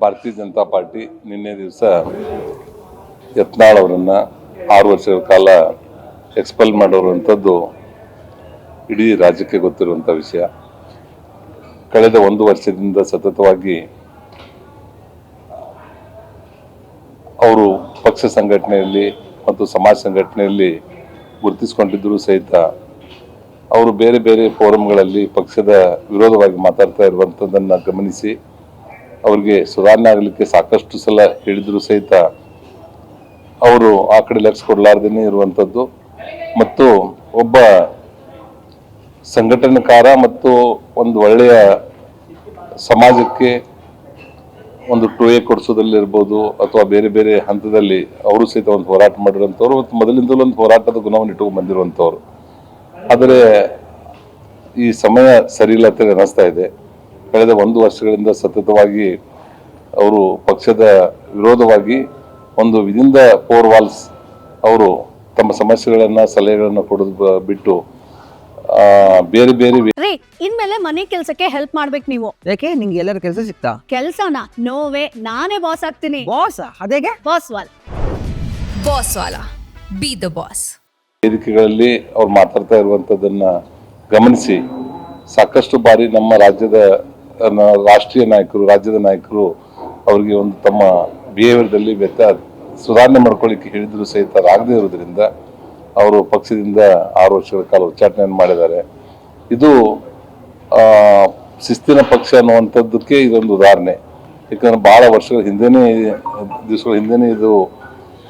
ಭಾರತೀಯ ಜನತಾ ಪಾರ್ಟಿ ನಿನ್ನೆ ದಿವಸ ಯತ್ನಾಳ್ ಅವರನ್ನು ಆರು ವರ್ಷಗಳ ಕಾಲ ಎಕ್ಸ್ಪೆಲ್ ಮಾಡೋರಂಥದ್ದು ಇಡೀ ರಾಜ್ಯಕ್ಕೆ ಗೊತ್ತಿರುವಂಥ ವಿಷಯ. ಕಳೆದ ಒಂದು ವರ್ಷದಿಂದ ಸತತವಾಗಿ ಅವರು ಪಕ್ಷ ಸಂಘಟನೆಯಲ್ಲಿ ಮತ್ತು ಸಮಾಜ ಸಂಘಟನೆಯಲ್ಲಿ ಗುರುತಿಸಿಕೊಂಡಿದ್ದರೂ ಸಹಿತ ಅವರು ಬೇರೆ ಬೇರೆ ಫೋರಂಗಳಲ್ಲಿ ಪಕ್ಷದ ವಿರೋಧವಾಗಿ ಮಾತಾಡ್ತಾ ಇರುವಂಥದ್ದನ್ನು ಗಮನಿಸಿ ಅವರಿಗೆ ಸುಧಾರಣೆ ಆಗಲಿಕ್ಕೆ ಸಾಕಷ್ಟು ಸಲ ಹೇಳಿದ್ರು ಸಹಿತ ಅವರು ಆ ಕಡೆ ಲಕ್ಷ ಕೊಡಲಾರ್ದೇ ಇರುವಂಥದ್ದು ಮತ್ತು ಒಬ್ಬ ಸಂಘಟನೆಕಾರ ಮತ್ತು ಒಂದು ಒಳ್ಳೆಯ ಸಮಾಜಕ್ಕೆ ಒಂದು ಟೋಯೆ ಕೊಡಿಸೋದಲ್ಲಿರ್ಬೋದು ಅಥವಾ ಬೇರೆ ಬೇರೆ ಹಂತದಲ್ಲಿ ಅವರು ಸಹಿತ ಒಂದು ಹೋರಾಟ ಮಾಡಿರುವಂಥವ್ರು ಮತ್ತು ಮೊದಲಿಂದಲೂ ಒಂದು ಹೋರಾಟದ ಗುಣವನ್ನು ಇಟ್ಕೊಂಡು ಬಂದಿರುವಂಥವ್ರು. ಆದರೆ ಈ ಸಮಯ ಸರಿ ಇಲ್ಲ ಅಂತ ಅನ್ನಿಸ್ತಾ ಇದೆ. ಕಳೆದ ಒಂದು ವರ್ಷಗಳಿಂದ ಸತತವಾಗಿ ಅವರು ಪಕ್ಷದ ವಿರೋಧವಾಗಿ ಒಂದು ವಿದಿಂದ ಫೋರ್ ವಾಲ್ಸ್ ಅವರು ತಮ್ಮ ಸಮಸ್ಯೆಗಳನ್ನು ಸಲಹೆಗಳನ್ನು ಕೊಡೋದು ಬಿಟ್ಟು ಆ, ಬೇರೆ ಬೇರೆ ರೀ ಇನ್ಮೇಲೆ ಮನೆ ಕೆಲ್ಸಕ್ಕೆ ಹೆಲ್ಪ್ ಮಾಡ್ಬೇಕು ನೀವು. ಯಾಕೆ? ನಿಂಗೆ ಎಲ್ಲರ ಕೆಲಸ ಸಿಕ್ತಾ? ಕೆಲ್ಸನ? ನೋವೇ ನಾನೇ ಬಾಸ್ ಆಗ್ತೀನಿ. ಬಾಸ್ ಅದೇಗೆ? Boss wall. ಬಾಸ್ ವಾಲ. ಬಿ ದ ಬಾಸ್ ವೇದಿಕೆಗಳಲ್ಲಿ ಅವ್ರು ಮಾತಾಡ್ತಾ ಇರುವಂತದನ್ನ ಗಮನಿಸಿ ಸಾಕಷ್ಟು ಬಾರಿ ನಮ್ಮ ರಾಜ್ಯದ ರಾಷ್ಟ್ರೀಯ ನಾಯಕರು, ರಾಜ್ಯದ ನಾಯಕರು ಅವರಿಗೆ ಒಂದು ತಮ್ಮ ಬಿಹೇವಿಯರ್ದಲ್ಲಿ ವ್ಯತ್ಯ ಸುಧಾರಣೆ ಮಾಡ್ಕೊಳ್ಳಿಕ್ಕೆ ಹೇಳಿದ್ರು ಸಹಿತ ಆಗದೇ ಇರೋದ್ರಿಂದ ಅವರು ಪಕ್ಷದಿಂದ ಆರು ವರ್ಷಗಳ ಕಾಲ ಉಚ್ಚಾಟನೆಯನ್ನು ಮಾಡಿದ್ದಾರೆ. ಇದು ಶಿಸ್ತಿನ ಪಕ್ಷ ಅನ್ನುವಂಥದ್ದಕ್ಕೆ ಇದೊಂದು ಉದಾಹರಣೆ. ಯಾಕಂದ್ರೆ ಬಹಳ ವರ್ಷಗಳ ಹಿಂದೆನೇ ದಿವಸಗಳ ಹಿಂದೆನೇ ಇದು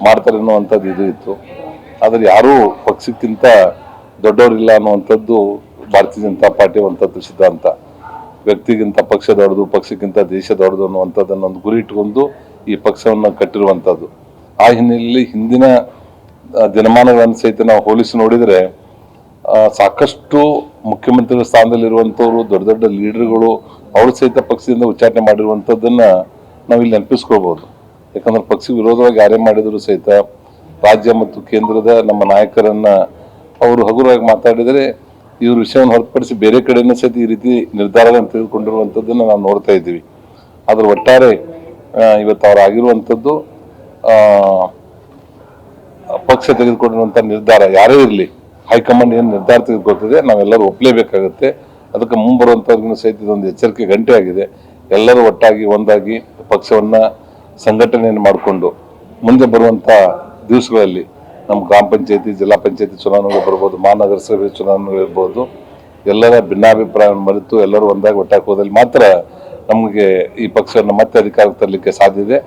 ಮಾಡ್ತಾರೆ ಅನ್ನುವಂಥದ್ದು ಇದು ಇತ್ತು. ಆದರೆ ಯಾರೂ ಪಕ್ಷಕ್ಕಿಂತ ದೊಡ್ಡವರಿಲ್ಲ ಅನ್ನುವಂಥದ್ದು ಭಾರತೀಯ ಜನತಾ ಪಾರ್ಟಿ ಒಂಥದ್ದು ಸಿದ್ಧಾಂತ. ವ್ಯಕ್ತಿಗಿಂತ ಪಕ್ಷ ದೊಡ್ಡದು ಪಕ್ಷಕ್ಕಿಂತ ದೇಶ ದೊಡ್ಡದು ಅನ್ನುವಂಥದ್ದನ್ನು ಒಂದು ಗುರಿ ಇಟ್ಕೊಂಡು ಈ ಪಕ್ಷವನ್ನು ಕಟ್ಟಿರುವಂಥದ್ದು. ಆ ಹಿನ್ನೆಲೆಯಲ್ಲಿ ಹಿಂದಿನ ದಿನಮಾನಗಳನ್ನು ಸಹಿತ ನಾವು ಹೋಲಿಸಿ ನೋಡಿದರೆ ಸಾಕಷ್ಟು ಮುಖ್ಯಮಂತ್ರಿಗಳ ಸ್ಥಾನದಲ್ಲಿರುವಂಥವ್ರು, ದೊಡ್ಡ ದೊಡ್ಡ ಲೀಡರ್ಗಳು, ಅವರು ಸಹಿತ ಪಕ್ಷದಿಂದ ಉಚ್ಚಾಟನೆ ಮಾಡಿರುವಂಥದ್ದನ್ನ ನಾವು ಇಲ್ಲಿ ನೆನಪಿಸ್ಕೋಬಹುದು ಯಾಕಂದ್ರೆ ಪಕ್ಷ ವಿರೋಧವಾಗಿ ಯಾರೇ ಮಾಡಿದರೂ ಸಹಿತ ರಾಜ್ಯ ಮತ್ತು ಕೇಂದ್ರದ ನಮ್ಮ ನಾಯಕರನ್ನ ಅವರು ಹಗುರವಾಗಿ ಮಾತಾಡಿದರೆ ಇವ್ರ ವಿಷಯವನ್ನು ಹೊರತುಪಡಿಸಿ ಬೇರೆ ಕಡೆಯೂ ಸಹಿತ ಈ ರೀತಿ ನಿರ್ಧಾರಗಳನ್ನು ತೆಗೆದುಕೊಂಡಿರುವಂಥದ್ದನ್ನು ನಾವು ನೋಡ್ತಾ ಇದ್ದೀವಿ. ಆದ್ರೆ ಒಟ್ಟಾರೆ ಇವತ್ತು ಅವರು ಆಗಿರುವಂಥದ್ದು ಪಕ್ಷ ತೆಗೆದುಕೊಂಡಿರುವಂಥ ನಿರ್ಧಾರ ಯಾರೇ ಇರಲಿ, ಹೈಕಮಾಂಡ್ ಏನು ನಿರ್ಧಾರ ತೆಗೆದುಕೊಳ್ತದೆ, ನಾವೆಲ್ಲರೂ ಒಪ್ಪಲೇಬೇಕಾಗುತ್ತೆ ಅದಕ್ಕೆ ಮುಂಬರುವಂಥವ್ರಿಗೂ ಸಹಿತ ಇದೊಂದು ಎಚ್ಚರಿಕೆ ಗಂಟೆ ಆಗಿದೆ. ಎಲ್ಲರೂ ಒಟ್ಟಾಗಿ ಒಂದಾಗಿ ಪಕ್ಷವನ್ನು ಸಂಘಟನೆಯನ್ನು ಮಾಡಿಕೊಂಡು ಮುಂದೆ ಬರುವಂಥ ದಿವಸಗಳಲ್ಲಿ ನಮ್ಮ ಗ್ರಾಮ ಪಂಚಾಯತಿ, ಜಿಲ್ಲಾ ಪಂಚಾಯತಿ ಚುನಾವಣೆಗಳು ಬರ್ಬೋದು ಮಹಾನಗರ ಸಭೆ ಚುನಾವಣೆಗಳು ಇರ್ಬೋದು. ಎಲ್ಲರ ಭಿನ್ನಾಭಿಪ್ರಾಯ ಮರೆತು ಎಲ್ಲರೂ ಒಂದಾಗಿ ಒಟ್ಟಾಗಿ ಹೋದಲ್ಲಿ ಮಾತ್ರ ನಮಗೆ ಈ ಪಕ್ಷವನ್ನು ಮತ್ತೆ ಅಧಿಕಾರಕ್ಕೆ ತರಲಿಕ್ಕೆ ಸಾಧ್ಯ ಇದೆ.